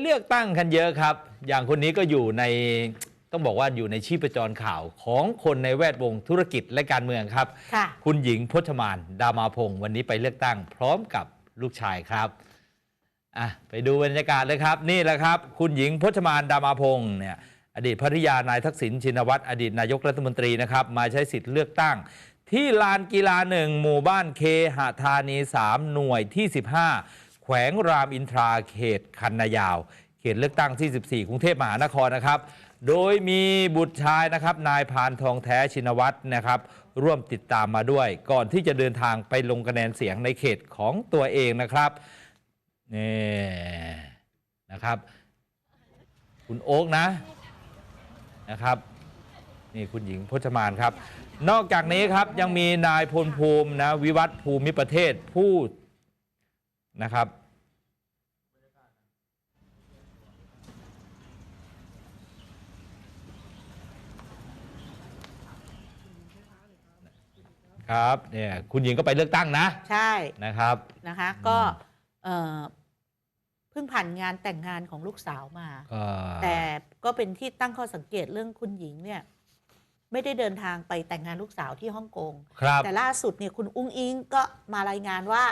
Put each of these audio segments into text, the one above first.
เลือกตั้งกันเยอะครับ อย่างคนนี้ก็อยู่ในต้องบอกว่าอยู่ในชีพจรข่าวของคนในแวดวงธุรกิจและการเมืองครับ ค่ะ คุณหญิงพจมานดามาพงศ์วันนี้ไปเลือกตั้ง พร้อมกับลูกชายครับอะไปดูบรรยากาศเลยครับ นี่แหละครับ คุณหญิงพจมานดามาพงศ์เนี่ยอดีตภริยานายทักษิณชินวัตรอดีตนายกรัฐมนตรีนะครับมาใช้สิทธิ์เลือกตั้ง ที่ลานกีฬาหนึ่งหมู่บ้านเคหะธานี 3 หน่วยที่ 15 แขวงรามอินทราเขตคันนายาว เขตเลือกตั้งที่ 14 กรุงเทพมหานครนะครับ โดยมีบุตรชายนะครับนายพานทองแท้ชินวัตรนะครับ ร่วมติดตามมาด้วย ก่อนที่จะเดินทางไปลงคะแนนเสียงในเขตของตัวเองนะครับนี่นะครับ คุณโอ๊กนะนะครับนี่คุณหญิงพจมานครับ นอกจากนี้ครับยังมีนายพลภูมินะวิวัฒน์ภูมิประเทศผู้ นะครับ ครับเนี่ยคุณหญิงก็ไปเลือกตั้งนะใช่นะครับนะคะ ก็เอ่อเพิ่งผ่านงานแต่งงานของลูกสาวมาก็แต่ก็เป็นที่ตั้งข้อสังเกตเรื่องคุณหญิงเนี่ยไม่ได้เดินทางไปแต่งงานลูกสาวที่ฮ่องกง ครับ แต่ล่าสุดเนี่ยคุณอุ้งอิงก็มารายงานว่า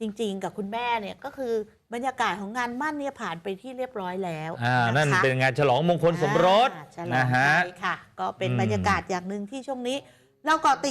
จริง ๆ กับคุณแม่เนี่ยก็คือบรรยากาศของงานมั่นเนี่ยผ่านไปที่เรียบร้อยแล้วอ่านั่นนะคะเป็นงานฉลองมงคลสมรสอ่าฉลองนะฮะ ไปค่ะ ก็เป็นอืมบรรยากาศอย่างหนึ่งที่ช่วงนี้ เราเกาะติด